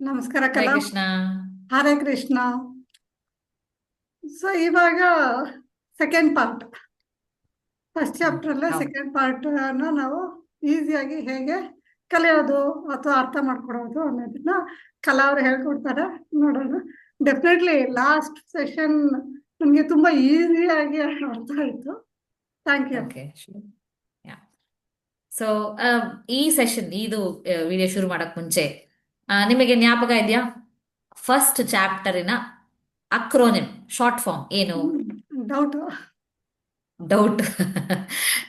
ನಮಸ್ಕಾರ ಕಲಾ. ಕೃಷ್ಣ. ಹರೇ ಕೃಷ್ಣ. ಸೊ ಇವಾಗ ಸೆಕೆಂಡ್ ಪಾರ್ಟ್ ಫಸ್ಟ್ ಚಾಪ್ಟರ್ ಅಲ್ಲೇ ಸೆಕೆಂಡ್ ಪಾರ್ಟ್ ಅನ್ನ ನಾವು ಈಸಿಯಾಗಿ ಹೇಗೆ ಕಲಿಯೋದು ಅಥವಾ ಅರ್ಥ ಮಾಡ್ಕೊಡೋದು ಅನ್ನೋದನ್ನ ಕಲಾ ಅವ್ರು ಹೇಳ್ಕೊಡ್ತಾರೆ. ನೋಡೋಣ. ಡೆಫಿನೆಟ್ಲಿ ಲಾಸ್ಟ್ ಸೆಷನ್ ನಮ್ಗೆ ತುಂಬಾ ಈಸಿಯಾಗಿ ಅರ್ಥ ಆಯ್ತು. ಥ್ಯಾಂಕ್ ಯು ಓಕೆ ಸೊ ಈ ಸೆಷನ್ ಇದು ವಿಡಿಯೋ ಶುರು ಮಾಡಕ್ ಮುಂಚೆ ನಿಮಗೆ ಜ್ಞಾಪಕ ಇದೆಯಾ? ಫಸ್ಟ್ ಚಾಪ್ಟರಿನ ಅಕ್ರೋನಿಮ್ ಶಾರ್ಟ್ ಫಾರ್ಮ್ ಏನು? ಡೌಟ್ ಡೌಟ್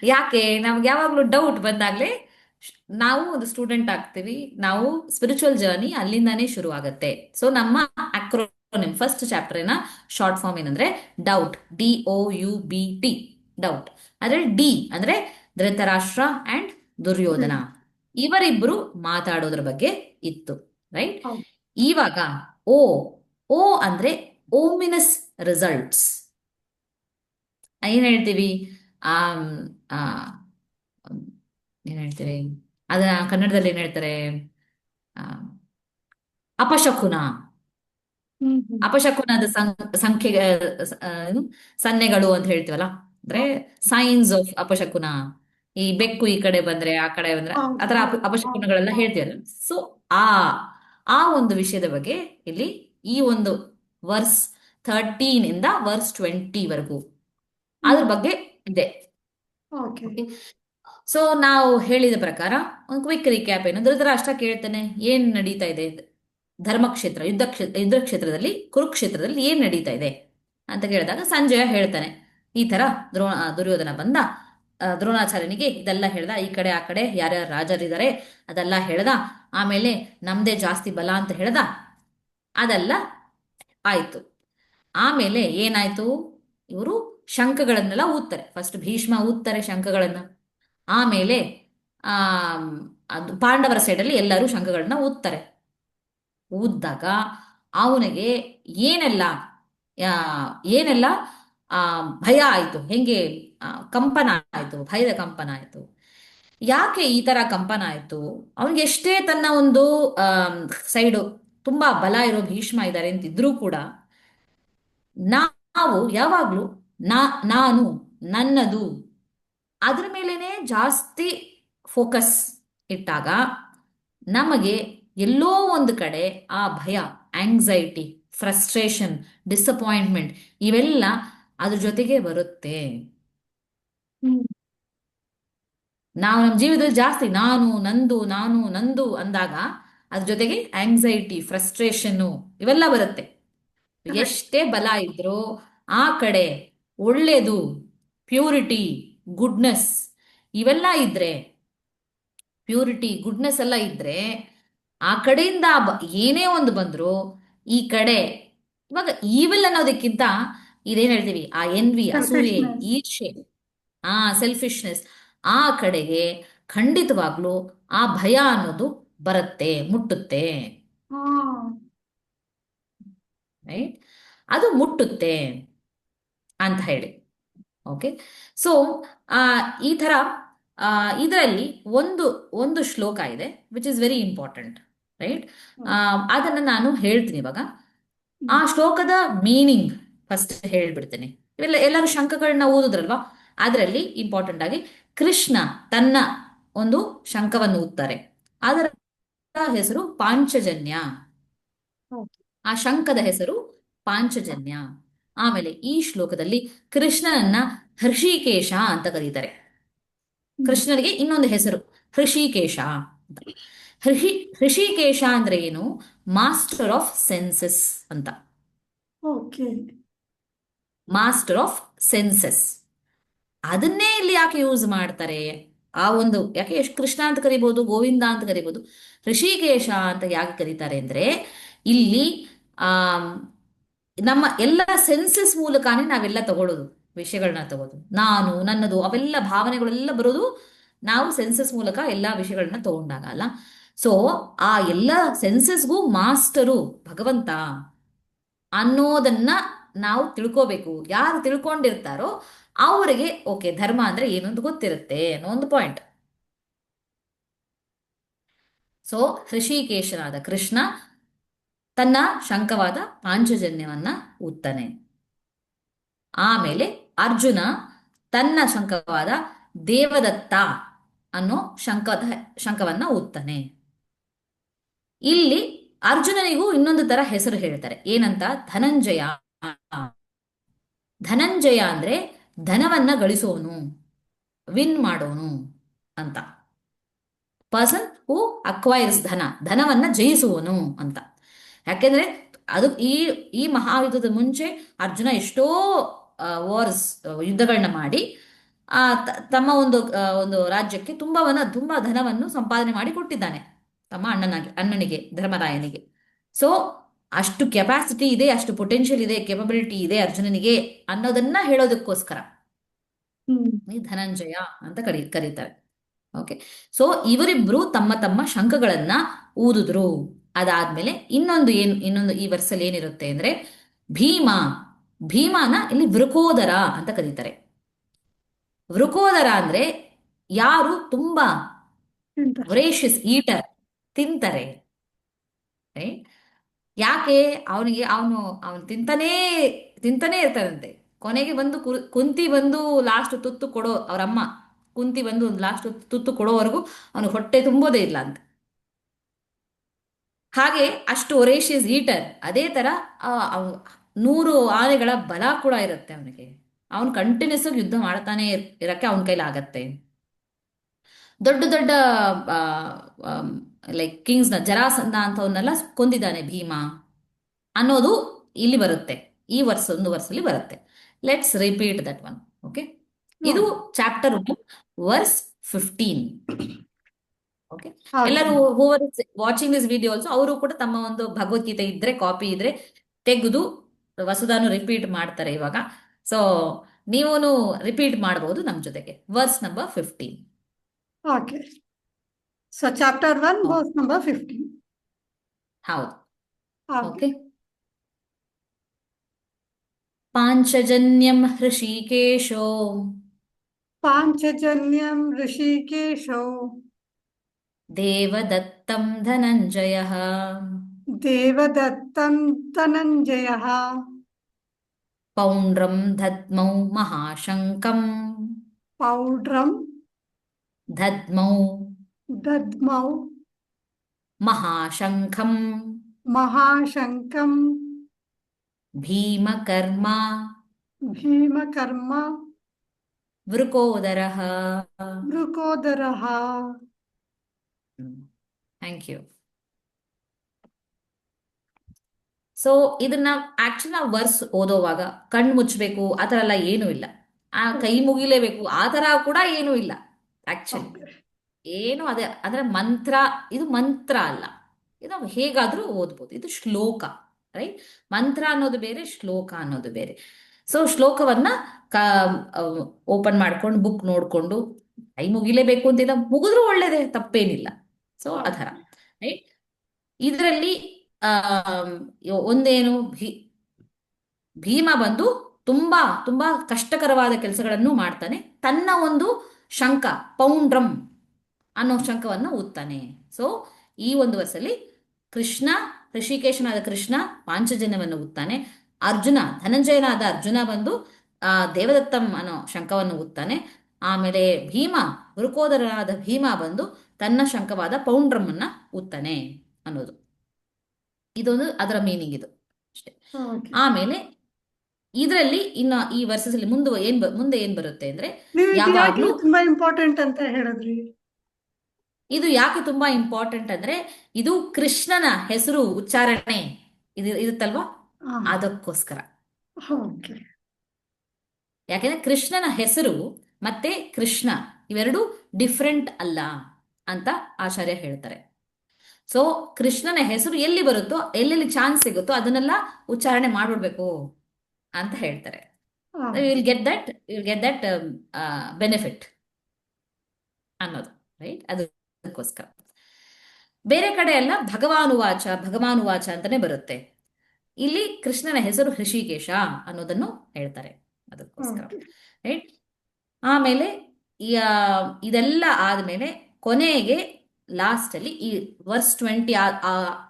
ಯಾಕೆ? ನಮ್ಗೆ ಯಾವಾಗ್ಲೂ ಡೌಟ್ ಬಂದಾಗ್ಲೇ ನಾವು ಒಂದು ಸ್ಟೂಡೆಂಟ್ ಆಗ್ತೀವಿ. ನಾವು ಸ್ಪಿರಿಚುವಲ್ ಜರ್ನಿ ಅಲ್ಲಿಂದಾನೇ ಶುರು ಆಗುತ್ತೆ ಸೊ ನಮ್ಮ ಅಕ್ರೋನಿಮ್ ಫಸ್ಟ್ ಚಾಪ್ಟರಿನ ಶಾರ್ಟ್ ಫಾರ್ಮ್ ಏನಂದ್ರೆ doubt D O U B T doubt ಅಂದ್ರೆ ಡಿ ಅಂದ್ರೆ ಧೃತರಾಷ್ಟ್ರ ಅಂಡ್ ದುರ್ಯೋಧನ. ಇವರಿಬ್ರು ಮಾತಾಡೋದ್ರ ಬಗ್ಗೆ ಇತ್ತು. ರೈಟ್. ಇವಾಗ ಓ ಓ ಅಂದ್ರೆ ಓಮಿನಸ್ ರಿಸಲ್ಟ್ಸ್ ಏನ್ ಹೇಳ್ತೀವಿ? ಆ ಏನ್ ಹೇಳ್ತೀವಿ ಅದ ಕನ್ನಡದಲ್ಲಿ ಏನ್ ಹೇಳ್ತಾರೆ? ಅಪಶಕುನ. ಅಪಶಕುನದ ಸಂಖ್ಯೆ ಏನು? ಸನ್ನೆಗಳು ಅಂತ ಹೇಳ್ತೀವಲ್ಲ? ಅಂದ್ರೆ ಸೈನ್ಸ್ ಆಫ್ ಅಪಶಕುನ. ಈ ಬೆಕ್ಕು ಈ ಕಡೆ ಬಂದ್ರೆ ಆ ಕಡೆ ಬಂದ್ರೆ ಆತರ ಅಪಶಕುನಗಳೆಲ್ಲ. ಹೇಳ್ತೀವಲ್ಲ? ಸೊ ಆ ಆ ಒಂದು ವಿಷಯದ ಬಗ್ಗೆ ಇಲ್ಲಿ ಈ ಒಂದು ವರ್ಸ್ ಥರ್ಟೀನ್ ಇಂದ ವರ್ಸ್ ಟ್ವೆಂಟಿ ವರೆಗೂ. ಅದ್ರ ಬಗ್ಗೆ ಇದೆ. ಸೊ ನಾವು ಹೇಳಿದ ಪ್ರಕಾರ ಒಂದು ಕ್ವಿಕ್ ರಿಕ್ಯಾಪ್ ಏನು ಧೃತರಾಷ್ಟ್ರ ಕೇಳ್ತಾನೆ ಏನ್ ನಡೀತಾ ಇದೆ? ಧರ್ಮಕ್ಷೇತ್ರ ಯುದ್ಧ ಕ್ಷೇತ್ರ ಯುದ್ಧ ಕ್ಷೇತ್ರದಲ್ಲಿ ಕುರುಕ್ಷೇತ್ರದಲ್ಲಿ ಏನ್ ನಡೀತಾ ಇದೆ? ಅಂತ ಕೇಳಿದಾಗ ಸಂಜಯ ಹೇಳ್ತಾನೆ ಈ ತರ ದ್ರೋಣ ದುರ್ಯೋಧನ ಬಂದ. ದ್ರೋಣಾಚಾರ್ಯನಿಗೆ ಇದೆಲ್ಲ ಹೇಳ್ದ ಈ ಕಡೆ ಆ ಕಡೆ ಯಾರ್ಯಾರು ರಾಜರಿದ್ದಾರೆ ಅದೆಲ್ಲ ಹೇಳ್ದ. ಆಮೇಲೆ ನಮ್ದೇ ಜಾಸ್ತಿ ಬಲ ಅಂತ ಹೇಳ್ದ? ಅದೆಲ್ಲ, ಆಯ್ತು. ಆಮೇಲೆ ಏನಾಯ್ತು? ಇವರು ಶಂಖಗಳನ್ನೆಲ್ಲ ಊದ್ತಾರೆ. ಫಸ್ಟ್ ಭೀಷ್ಮ ಊದ್ತಾರೆ ಶಂಖಗಳನ್ನ ಆಮೇಲೆ, ಆ, ಅದು ಪಾಂಡವರ ಸೈಡಲ್ಲಿ ಎಲ್ಲರೂ ಶಂಖಗಳನ್ನ ಊದ್ತಾರೆ. ಊದ್ದಾಗ ಅವನಿಗೆ ಏನೆಲ್ಲ ಏನೆಲ್ಲ ಭಯ ಆಯ್ತು. ಹೆಂಗೆ ಕಂಪನ ಆಯ್ತು, ಭಯದ ಕಂಪನ ಆಯ್ತು. ಯಾಕೆ ಈ ತರ ಕಂಪನ ಆಯ್ತು? ಅವನಿಗೆ ಎಷ್ಟೇ ತನ್ನ ಒಂದು ಸೈಡು ತುಂಬಾ ಬಲ ಇರೋ ಭೀಷ್ಮ ಇದ್ದಾರೆ ಅಂತಿದ್ರೂ ಕೂಡ ನಾವು ಯಾವಾಗ್ಲೂ ನಾ, ನಾನು, ನನ್ನದು ಅದ್ರ ಮೇಲೇನೆ ಜಾಸ್ತಿ ಫೋಕಸ್ ಇಟ್ಟಾಗ ನಮಗೆ ಎಲ್ಲೋ ಒಂದು ಕಡೆ ಆ ಭಯ ಆಂಗ್ಸೈಟಿ ಫ್ರಸ್ಟ್ರೇಷನ್ ಡಿಸಪಾಯಿಂಟ್ಮೆಂಟ್ ಇವೆಲ್ಲ ಅದ್ರ ಜೊತೆಗೆ ಬರುತ್ತೆ. ನಾವು ನಮ್ಮ ಜೀವಿತದಲ್ಲಿ ಜಾಸ್ತಿ ನಾನು ನಂದು ನಾನು ನಂದು ಅಂದಾಗ ಅದ್ರ ಜೊತೆಗೆ ಆಂಗ್ಸೈಟಿ ಫ್ರಸ್ಟ್ರೇಷನ್ನು ಇವೆಲ್ಲ ಬರುತ್ತೆ. ಎಷ್ಟೇ ಬಲ ಇದ್ರೂ ಆ ಕಡೆ ಒಳ್ಳೇದು ಪ್ಯೂರಿಟಿ ಗುಡ್ನೆಸ್ ಇವೆಲ್ಲ ಇದ್ರೆ ಪ್ಯೂರಿಟಿ ಗುಡ್ನೆಸ್ ಎಲ್ಲ ಇದ್ರೆ ಆ ಕಡೆಯಿಂದ ಏನೇ ಒಂದು ಬಂದ್ರು ಈ ಕಡೆ ಇವಾಗ ಈವಿಲ್ ಅನ್ನೋದಕ್ಕಿಂತ ಇದೇನ್ ಹೇಳ್ತೀವಿ? ಆ ಎನ್ವಿ ಅಸೂಯೆ. ಈರ್ಷೆ ಆ ಸೆಲ್ಫಿಶ್ನೆಸ್ ಆ ಕಡೆಗೆ ಖಂಡಿತವಾಗ್ಲೂ ಆ ಭಯ ಅನ್ನೋದು ಬರುತ್ತೆ, ಮುಟ್ಟುತ್ತೆ. ರೈಟ್ ಅದು ಮುಟ್ಟುತ್ತೆ ಅಂತ ಹೇಳಿ. ಓಕೆ ಸೊ ಈ ತರ ಇದರಲ್ಲಿ ಒಂದು ಒಂದು ಶ್ಲೋಕ ಇದೆ which is very important right ಅದನ್ನ ನಾನು ಹೇಳ್ತೀನಿ ಇವಾಗ. ಆ ಶ್ಲೋಕದ ಮೀನಿಂಗ್ ಫಸ್ಟ್ ಹೇಳ್ಬಿಡ್ತೀನಿ. ಇವೆಲ್ಲ, ಎಲ್ಲರೂ ಶಂಕಗಳನ್ನ ಓದಿದ್ರಲ್ವಾ? ಅದರಲ್ಲಿ ಇಂಪಾರ್ಟೆಂಟ್ ಆಗಿ ಕೃಷ್ಣ ತನ್ನ ಒಂದು ಶಂಖವನ್ನು ಊದ್ತಾರೆ ಅದರ ಹೆಸರು ಪಾಂಚಜನ್ಯ. ಆ ಶಂಖದ ಹೆಸರು ಪಾಂಚಜನ್ಯ. ಆಮೇಲೆ ಈ ಶ್ಲೋಕದಲ್ಲಿ ಕೃಷ್ಣನನ್ನ ಹೃಷಿಕೇಶ ಅಂತ ಕರೀತಾರೆ. ಕೃಷ್ಣನಿಗೆ ಇನ್ನೊಂದು ಹೆಸರು ಹೃಷಿಕೇಶ ಅಂತ. ಹೃಷಿ ಹೃಷಿಕೇಶ ಅಂದ್ರೆ ಏನು? ಮಾಸ್ಟರ್ ಆಫ್ ಸೆನ್ಸಸ್ ಅಂತ. ಮಾಸ್ಟರ್ ಆಫ್ ಸೆನ್ಸಸ್ ಅದನ್ನೇ ಇಲ್ಲಿ ಯಾಕೆ ಯೂಸ್ ಮಾಡ್ತಾರೆ? ಆ ಒಂದು, ಯಾಕೆ ಎಷ್ಟು ಕೃಷ್ಣ ಅಂತ ಕರಿಬಹುದು ಗೋವಿಂದ ಅಂತ ಕರಿಬಹುದು ಋಷಿಕೇಶ ಅಂತ ಯಾಕೆ ಕರೀತಾರೆ ಅಂದ್ರೆ, ಇಲ್ಲಿ ಆ ನಮ್ಮ ಎಲ್ಲ ಸೆನ್ಸಸ್ ಮೂಲಕನೇ ನಾವೆಲ್ಲ ತಗೊಳ್ಳೋದು ವಿಷಯಗಳನ್ನ ತಗೋದು ನಾನು, ನನ್ನದು, ಅವೆಲ್ಲ ಭಾವನೆಗಳೆಲ್ಲ ಬರೋದು ನಾವು ಸೆನ್ಸಸ್ ಮೂಲಕ ಎಲ್ಲ ವಿಷಯಗಳನ್ನ ತಗೊಂಡಾಗ, ಅಲ್ಲ? ಸೊ ಆ ಎಲ್ಲ ಸೆನ್ಸಸ್ಗೂ ಮಾಸ್ಟರು ಭಗವಂತ ಅನ್ನೋದನ್ನ ನಾವು ತಿಳ್ಕೋಬೇಕು. ಯಾರು ತಿಳ್ಕೊಂಡಿರ್ತಾರೋ ಅವರಿಗೆ, ಓಕೆ, ಧರ್ಮ ಅಂದ್ರೆ ಏನು ಅಂತ ಗೊತ್ತಿರುತ್ತೆ ಅನ್ನೋ ಒಂದು ಪಾಯಿಂಟ್ ಸೊ ಹೃಷಿಕೇಶನಾದ ಕೃಷ್ಣ ತನ್ನ ಶಂಕವಾದ ಪಾಂಚಜನ್ಯವನ್ನ ಉತ್ತನೆ ಆಮೇಲೆ ಅರ್ಜುನ ತನ್ನ ಶಂಕವಾದ ದೇವದತ್ತ ಅನ್ನೋ ಶಂಕ ಶಂಕವನ್ನ ಉತ್ತನೆ ಇಲ್ಲಿ ಅರ್ಜುನನಿಗೂ ಇನ್ನೊಂದು ತರ ಹೆಸರು ಹೇಳ್ತಾರೆ. ಏನಂತ? ಧನಂಜಯ. ಧನಂಜಯ ಅಂದ್ರೆ ಧನವನ್ನ ಗಳಿಸೋನು ವಿನ್ ಮಾಡೋನು ಅಂತ. ಪರ್ಸನ್ ಹೂ ಅಕ್ವೈರ್ಸ್ ಧನ, ಧನವನ್ನ ಜಯಿಸುವನು ಅಂತ. ಯಾಕೆಂದ್ರೆ ಅದು ಈ ಈ ಮಹಾಯುದ್ಧದ ಮುಂಚೆ ಅರ್ಜುನ ಎಷ್ಟೋ ವಾರ್ಸ್ ಯುದ್ಧಗಳನ್ನ ಮಾಡಿ, ಆ ತಮ್ಮ ಒಂದು ಒಂದು ರಾಜ್ಯಕ್ಕೆ ತುಂಬವನ್ನ, ತುಂಬಾ ಧನವನ್ನು ಸಂಪಾದನೆ ಮಾಡಿ ಕೊಟ್ಟಿದ್ದಾನೆ, ತಮ್ಮ ಅಣ್ಣನಾಗಿ, ಅಣ್ಣನಿಗೆ, ಧರ್ಮರಾಯನಿಗೆ. ಸೊ ಅಷ್ಟು ಕೆಪಾಸಿಟಿ ಇದೆ ಅಷ್ಟು ಪೊಟೆನ್ಷಿಯಲ್ ಇದೆ ಕೆಪಬಿಲಿಟಿ ಇದೆ ಅರ್ಜುನನಿಗೆ ಅನ್ನೋದನ್ನ ಹೇಳೋದಕ್ಕೋಸ್ಕರ. ಧನಂಜಯ ಅಂತ ಕರಿ ಕರೀತಾರೆ. ಓಕೆ ಸೊ ಇವರಿಬ್ರು ತಮ್ಮ ತಮ್ಮ ಶಂಖಗಳನ್ನ ಊದಿದ್ರು. ಅದಾದ್ಮೇಲೆ ಇನ್ನೊಂದು ಏನ್ ಇನ್ನೊಂದು ಈ ವರ್ಷಲ್ಲಿ ಏನಿರುತ್ತೆ ಅಂದ್ರೆ ಭೀಮ ಭೀಮಾನ ಇಲ್ಲಿ ವೃಕೋದರ ಅಂತ ಕರೀತಾರೆ. ವೃಕೋದರ ಅಂದ್ರೆ ಯಾರು? ತುಂಬಾ ಈಟರ್ ತಿಂತಾರೆ. Right? ಯಾಕೆ ಅವನಿಗೆ ಅವನು ಅವನು ತಿಂತಾನೇ ತಿಂತಾನೇ ಇರ್ತಾನಂತೆ. ಕೊನೆಗೆ ಬಂದು ಕುಂತಿ ಬಂದು ಲಾಸ್ಟ್ ತುತ್ತು ಕೊಡೋ ಅವ್ರ ಅಮ್ಮ ಕುಂತಿ ಬಂದು ಒಂದು ಲಾಸ್ಟ್ ತುತ್ತು ಕೊಡೋವರೆಗೂ ಅವನು ಹೊಟ್ಟೆ ತುಂಬೋದೇ ಇಲ್ಲ ಅಂತ. ಹಾಗೆ ಅಷ್ಟು ಒರೇಷಿಯಸ್ ಈಟರ್ ಅದೇ ತರ ನೂರು ಆನೆಗಳ ಬಲ ಕೂಡ ಇರುತ್ತೆ ಅವನಿಗೆ. ಅವನು ಕಂಟಿನ್ಯೂಸ್ ಆಗಿ ಯುದ್ಧ ಮಾಡ್ತಾನೆ ಇರ್- ಇರಕ್ಕೆ ಅವನ ಕೈಲಾಗತ್ತೆ. ದೊಡ್ಡ ದೊಡ್ಡ ಲೈಕ್ ಕಿಂಗ್ಸ್ನ ಜರಾಸಂಧ ಅಂತವನ್ನೆಲ್ಲ ಕೊಂದಿದ್ದಾನೆ ಭೀಮ ಅನ್ನೋದು ಇಲ್ಲಿ ಬರುತ್ತೆ. ಈ ವರ್ಷ ಒಂದು ವರ್ಷದಲ್ಲಿ ಬರುತ್ತೆ. Let's repeat that one okay ಇದು ಚಾಪ್ಟರ್ ವರ್ಸ್ ಫಿಫ್ಟೀನ್ ಓಕೆ. ಎಲ್ಲರೂ whoever watching this video also ಅವರು ಕೂಡ ತಮ್ಮ ಒಂದು ಭಗವದ್ಗೀತೆ ಇದ್ರೆ ಕಾಪಿ ಇದ್ರೆ ತೆಗೆದು ವಸುದಾನು ರಿಪೀಟ್ ಮಾಡ್ತಾರೆ ಇವಾಗ. ಸೊ ನೀವು ರಿಪೀಟ್ ಮಾಡಬಹುದು ನಮ್ಮ ಜೊತೆಗೆ. Verse number fifteen Okay. So chapter one, oh. verse number 15. How? Okay. okay. पाञ्चजन्यं हृषिकेशो पाञ्चजन्यं ऋषिकेशो देवदत्तं धनञ्जयः देवदत्तं धनञ्जयः पौण्ड्रं धत्मौ महाशङ्कम् पौड्रं ದದ್ಮೌ दद्मौ ಮಹಾಶಂಖಂ महाशङ्कं ಭೀಮಕರ್ಮ भीमकर्म ವೃಕೋದರಃ वृकोदरः ಥ್ಯಾಂಕ್ ಯು ಸೊ ಇದನ್ನ ಆಕ್ಚುಲಿ ನಾವು ವರ್ಸ್ ಓದೋವಾಗ ಕಣ್ಣು ಮುಚ್ಚಬೇಕು ಆ ಥರ ಎಲ್ಲ ಏನೂ ಇಲ್ಲ ಆ ಕೈ ಮುಗಿಲೇಬೇಕು ಆ ಥರ ಕೂಡ ಏನೂ ಇಲ್ಲ ಆಕ್ಚುಲಿ ಏನು ಅದೇ, ಅಂದ್ರೆ ಮಂತ್ರ, ಇದು ಮಂತ್ರ ಅಲ್ಲ. ಇದು ಹೇಗಾದ್ರೂ ಓದ್ಬೋದು. ಇದು ಶ್ಲೋಕ ರೈಟ್ ಮಂತ್ರ ಅನ್ನೋದು ಬೇರೆ, ಶ್ಲೋಕ ಅನ್ನೋದು ಬೇರೆ. ಸೊ ಶ್ಲೋಕವನ್ನ ಕ ಓಪನ್ ಮಾಡ್ಕೊಂಡು ಬುಕ್ ನೋಡ್ಕೊಂಡು ಕೈ ಮುಗಿಲೇಬೇಕು ಅಂತಿಲ್ಲ, ಮುಗಿದ್ರೂ ಒಳ್ಳೇದೇ, ತಪ್ಪೇನಿಲ್ಲ. ಸೊ ಥರ ರೈಟ್ ಇದರಲ್ಲಿ, ಆ, ಒಂದೇನು, ಭೀ, ಭೀಮ ಬಂದು ತುಂಬಾ ತುಂಬಾ ಕಷ್ಟಕರವಾದ ಕೆಲಸಗಳನ್ನು ಮಾಡ್ತಾನೆ. ತನ್ನ ಒಂದು ಶಂಕ ಪೌಂಡ್ರಂ ಅನ್ನೋ ಶಂಕವನ್ನು ಊದ್ತಾನೆ ಸೊ ಈ ಒಂದು ವರ್ಷದಲ್ಲಿ ಕೃಷ್ಣ ಋಷಿಕೇಶನಾದ ಕೃಷ್ಣ ಪಾಂಚಜನ್ಯವನ್ನು ಊದ್ತಾನೆ ಅರ್ಜುನ ಧನಂಜಯನಾದ ಅರ್ಜುನ ಬಂದು ಆ ದೇವದತ್ತಂ ಅನ್ನೋ ಶಂಕವನ್ನು ಊದ್ತಾನೆ ಆಮೇಲೆ ಭೀಮ ಗುರುಕೋದರನಾದ ಭೀಮ ಬಂದು ತನ್ನ ಶಂಕವಾದ ಪೌಂಡ್ರಮ್ಮನ್ನ ಊದ್ತಾನೆ ಅನ್ನೋದು. ಇದೊಂದು ಅದರ ಮೀನಿಂಗ್ ಇದು. ಅಷ್ಟೇ. ಆಮೇಲೆ ಇದರಲ್ಲಿ ಇನ್ನ ಈ ವರ್ಷದಲ್ಲಿ ಮುಂದೆ ಏನ್ ಮುಂದೆ ಏನ್ ಬರುತ್ತೆ ಅಂದ್ರೆ ಯಾವಾಗ್ಲೂ ತುಂಬಾ ಇಂಪಾರ್ಟೆಂಟ್ ಅಂತ ಹೇಳಿದ್ರಿ? ಇದು ಯಾಕೆ ತುಂಬಾ ಇಂಪಾರ್ಟೆಂಟ್ ಅಂದ್ರೆ ಇದು ಕೃಷ್ಣನ ಹೆಸರು ಉಚ್ಚಾರಣೆ. ಇದು ಇರುತ್ತಲ್ವಾ? ಅದಕ್ಕೋಸ್ಕರ. ಯಾಕೆಂದ್ರೆ ಕೃಷ್ಣನ ಹೆಸರು ಮತ್ತೆ ಕೃಷ್ಣ ಇವೆರಡು ಡಿಫ್ರೆಂಟ್ ಅಲ್ಲ ಅಂತ ಆಚಾರ್ಯ ಹೇಳ್ತಾರೆ. ಸೊ ಕೃಷ್ಣನ ಹೆಸರು ಎಲ್ಲಿ ಬರುತ್ತೋ ಎಲ್ಲೆಲ್ಲಿ ಚಾನ್ಸ್ ಸಿಗುತ್ತೋ ಅದನ್ನೆಲ್ಲ ಉಚ್ಚಾರಣೆ ಮಾಡ್ಬಿಡ್ಬೇಕು. ಅಂತ ಹೇಳ್ತಾರೆ. You will get that you will get that benefit ಅನ್ನೋದು ರೈಟ್ ಅದಕ್ಕೋಸ್ಕರ. ಬೇರೆ ಕಡೆ ಎಲ್ಲ ಭಗವಾನುವಾಚ ಭಗವಾನುವಾಚ ಅಂತಾನೆ ಬರುತ್ತೆ. ಇಲ್ಲಿ ಕೃಷ್ಣನ ಹೆಸರು ಹೃಷಿಕೇಶ ಅನ್ನೋದನ್ನು ಹೇಳ್ತಾರೆ ಅದಕ್ಕೋಸ್ಕರ ರೈಟ್ ಆಮೇಲೆ ಇದೆಲ್ಲ ಆದ್ಮೇಲೆ ಕೊನೆಗೆ ಲಾಸ್ಟ್ ಅಲ್ಲಿ ಈ ವರ್ಸ್ ಟ್ವೆಂಟಿ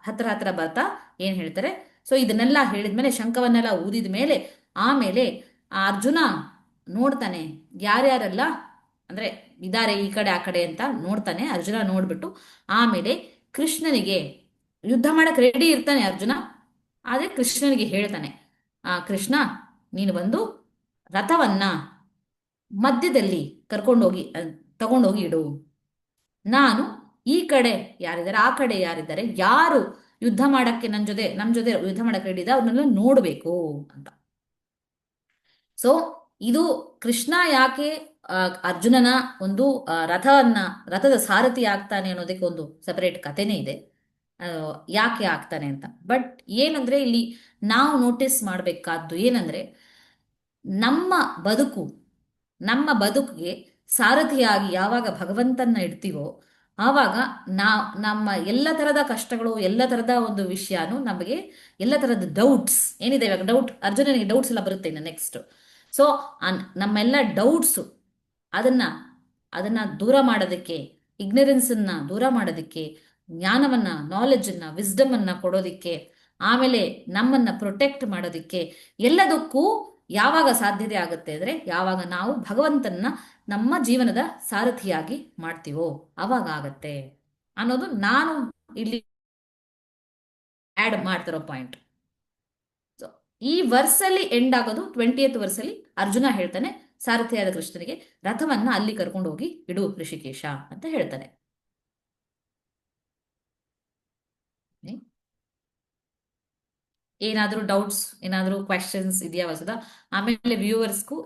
ಹತ್ರ ಹತ್ರ ಬರ್ತಾ ಏನ್ ಹೇಳ್ತಾರೆ? ಸೊ ಇದನ್ನೆಲ್ಲ ಹೇಳಿದ ಮೇಲೆ ಶಂಖವನ್ನೆಲ್ಲ ಊದಿದ ಮೇಲೆ ಆಮೇಲೆ ಆ ಅರ್ಜುನ ನೋಡ್ತಾನೆ. ಯಾರ್ಯಾರೆಲ್ಲ ಅಂದ್ರೆ ಇದಾರೆ ಈ ಕಡೆ, ಆ ಕಡೆ ಅಂತ ನೋಡ್ತಾನೆ. ಅರ್ಜುನ ನೋಡ್ಬಿಟ್ಟು ಆಮೇಲೆ ಕೃಷ್ಣನಿಗೆ ಯುದ್ಧ ಮಾಡಕ್ಕೆ ರೆಡಿ ಇರ್ತಾನೆ ಅರ್ಜುನ. ಆದರೆ ಕೃಷ್ಣನಿಗೆ ಹೇಳ್ತಾನೆ, ಆ ಕೃಷ್ಣ, ನೀನು ಬಂದು ರಥವನ್ನ ಮಧ್ಯದಲ್ಲಿ ಕರ್ಕೊಂಡೋಗಿ ತಗೊಂಡೋಗಿ ಇಡು. ನಾನು ಈ ಕಡೆ ಯಾರಿದ್ದಾರೆ, ಆ ಕಡೆ ಯಾರಿದ್ದಾರೆ, ಯಾರು ಯುದ್ಧ ಮಾಡಕ್ಕೆ ನನ್ನ ಜೊತೆ ನಮ್ಮ ಜೊತೆ ಯುದ್ಧ ಮಾಡಕ್ಕೆ ರೆಡಿ ಇದೆ ಅವ್ರನ್ನೆಲ್ಲ ನೋಡ್ಬೇಕು ಅಂತ. ಸೊ ಇದು ಕೃಷ್ಣ ಯಾಕೆ ಅರ್ಜುನನ ಒಂದು ರಥವನ್ನ, ರಥದ ಸಾರಥಿ ಆಗ್ತಾನೆ ಅನ್ನೋದಕ್ಕೆ ಒಂದು ಸಪರೇಟ್ ಕಥೆನೇ ಇದೆ. ಯಾಕೆ ಆಗ್ತಾನೆ ಅಂತ. ಬಟ್ ಏನಂದ್ರೆ ಇಲ್ಲಿ ನಾವು ನೋಟಿಸ್ ಮಾಡಬೇಕಾದ್ದು ಏನಂದ್ರೆ, ನಮ್ಮ ಬದುಕು, ನಮ್ಮ ಬದುಕಿಗೆ ಸಾರಥಿಯಾಗಿ ಯಾವಾಗ ಭಗವಂತನ ಇಡ್ತೀವೋ ಆವಾಗ ನಾ, ನಮ್ಮ ಎಲ್ಲ ತರದ ಕಷ್ಟಗಳು, ಎಲ್ಲ ತರದ ಒಂದು ವಿಷಯನೂ ನಮಗೆ ಎಲ್ಲ ತರದ ಡೌಟ್ಸ್ ಏನಿದೆ ಇವಾಗ? ಡೌಟ್ ಅರ್ಜುನನಿಗೆ ಡೌಟ್ಸ್ ಎಲ್ಲ ಬರುತ್ತೆ ಇನ್ನು ನೆಕ್ಸ್ಟ್ ಸೊ ನಮ್ಮೆಲ್ಲ ಡೌಟ್ಸು ಅದನ್ನ ಅದನ್ನ ದೂರ ಮಾಡೋದಕ್ಕೆ ಇಗ್ನರೆನ್ಸನ್ನು ದೂರ ಮಾಡೋದಕ್ಕೆ, ಜ್ಞಾನವನ್ನ ನಾಲೆಜ್ ವಿಸ್ಡಮನ್ನು ಕೊಡೋದಿಕ್ಕೆ, ಆಮೇಲೆ ನಮ್ಮನ್ನ ಪ್ರೊಟೆಕ್ಟ್ ಮಾಡೋದಿಕ್ಕೆ ಎಲ್ಲದಕ್ಕೂ ಯಾವಾಗ ಸಾಧ್ಯತೆ ಆಗುತ್ತೆ ಅಂದ್ರೆ ಯಾವಾಗ ನಾವು ಭಗವಂತನ ನಮ್ಮ ಜೀವನದ ಸಾರಥಿಯಾಗಿ ಮಾಡ್ತೀವೋ ಅವಾಗ ಆಗತ್ತೆ ಅನ್ನೋದು ನಾನು ಇಲ್ಲಿ ಆಡ್ ಮಾಡ್ತಿರೋ ಪಾಯಿಂಟ್ ಸೊ ಈ ವರ್ಸಲ್ಲಿ ಎಂಡ್ ಆಗೋದು ಟ್ವೆಂಟಿಯತ್ ವರ್ಸಲ್ಲಿ ಅರ್ಜುನ ಹೇಳ್ತಾನೆ, ಸಾರಥಿಯಾದ ಕೃಷ್ಣನಿಗೆ ರಥವನ್ನ ಅಲ್ಲಿ ಕರ್ಕೊಂಡು ಹೋಗಿ ಇಡು ಋಷಿಕೇಶ ಅಂತ ಹೇಳ್ತಾನೆ. ಏನಾದ್ರೂ ಡೌಟ್ಸ್ ಏನಾದ್ರೂ ಕ್ವೆಶನ್ಸ್ ಇದೆಯಾ ವಸುದ ಆಮೇಲೆ ವ್ಯೂವರ್ಸ್ಗೂ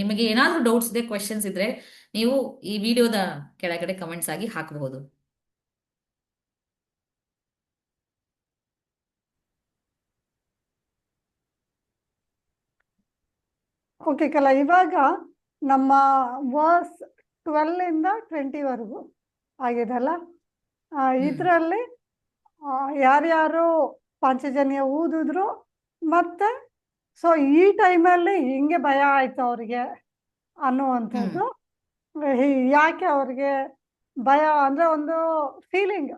ನಿಮಗೆ ಏನಾದ್ರೂ ಡೌಟ್ಸ್ ಇದೆ ಕ್ವೆಶನ್ಸ್ ಇದ್ರೆ ನೀವು ಈ ವಿಡಿಯೋದ ಕೆಳಗಡೆ ಕಮೆಂಟ್ಸ್ ಆಗಿ ಹಾಕಬಹುದು. ಓಕೆ ಕಲ ಇವಾಗ ನಮ್ಮ ವರ್ಸ್ ಟ್ವೆಲ್ ಇಂದ ಟ್ವೆಂಟಿವರೆಗೂ ಆಗಿದೆಲ್ಲ? ಇದರಲ್ಲಿ ಯಾರ್ಯಾರು ಪಾಂಚಜನ್ಯ ಊದಿದ್ರು. ಮತ್ತೆ ಸೊ ಈ ಟೈಮಲ್ಲಿ ಹಿಂಗೆ ಭಯ ಆಯ್ತು ಅವ್ರಿಗೆ ಅನ್ನುವಂಥದ್ದು. ಯಾಕೆ ಅವ್ರಿಗೆ ಭಯ ಅಂದ್ರೆ ಒಂದು ಫೀಲಿಂಗ್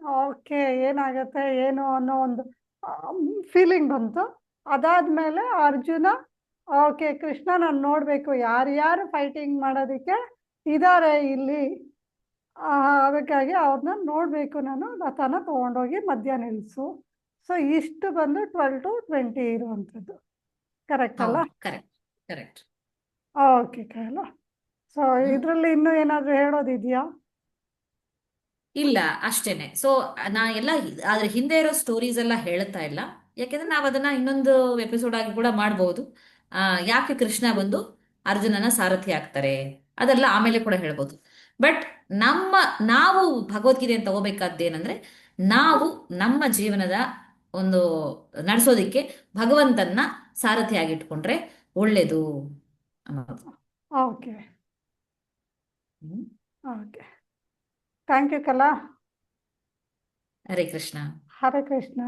ಓಕೆ, ಏನಾಗತ್ತೆ, ಏನು ಅನ್ನೋ ಒಂದು ಫೀಲಿಂಗ್ ಬಂತು. ಅದಾದ್ಮೇಲೆ ಅರ್ಜುನ, ಓಕೆ ಕೃಷ್ಣ ನಾನು ನೋಡ್ಬೇಕು, ಯಾರ್ಯಾರು ಫೈಟಿಂಗ್ ಮಾಡೋದಕ್ಕೆ ಇದಾರೆ ಇಲ್ಲಿ. ಅದಕ್ಕಾಗಿ ಅವ್ರನ್ನ ನೋಡ್ಬೇಕು ನಾನು. ರಥನ ತಗೊಂಡೋಗಿ ಮಧ್ಯ ನಿಲ್ಸು. ಸೊ ಇಷ್ಟು ಬಂದು ಟ್ವೆಲ್ ಟು ಟ್ವೆಂಟಿ ಇರುವಂಥದ್ದು. ಕರೆಕ್ಟ್ ಅಲ್ಲ? Correct correct okay Kala so ಇದರಲ್ಲಿ ಇನ್ನೂ ಏನಾದರೂ ಹೇಳೋದಿದೆಯಾ? ಇಲ್ಲ ಅಷ್ಟೇನೆ. ಸೊ ನಾ ಎಲ್ಲ ಅದ್ರ ಹಿಂದೆ ಇರೋ ಸ್ಟೋರೀಸ್ ಎಲ್ಲ ಹೇಳ್ತಾ ಇಲ್ಲ. ಯಾಕೆಂದ್ರೆ ನಾವು ಅದನ್ನ ಇನ್ನೊಂದು ಎಪಿಸೋಡ್ ಆಗಿ ಕೂಡ ಮಾಡಬಹುದು ಯಾಕೆ ಕೃಷ್ಣ ಬಂದು ಅರ್ಜುನನ ಸಾರಥಿ ಆಗ್ತಾರೆ? ಅದೆಲ್ಲ ಆಮೇಲೆ ಕೂಡ ಹೇಳ್ಬೋದು. ಬಟ್ ನಮ್ಮ ನಾವು ಭಗವದ್ಗೀತೆಯನ್ನು ತಗೋಬೇಕಾದ್ದೇನಂದ್ರೆ ನಾವು ನಮ್ಮ ಜೀವನದ ಒಂದು ನಡೆಸೋದಿಕ್ಕೆ ಭಗವಂತನ ಸಾರಥಿಯಾಗಿ ಇಟ್ಕೊಂಡ್ರೆ ಒಳ್ಳೇದು ಅನ್ನೋದು. ಓಕೆ. ಓಕೆ ಥ್ಯಾಂಕ್ ಯು ಕಲಾ ಹರೇ ಕೃಷ್ಣ. ಹರೇ ಕೃಷ್ಣ.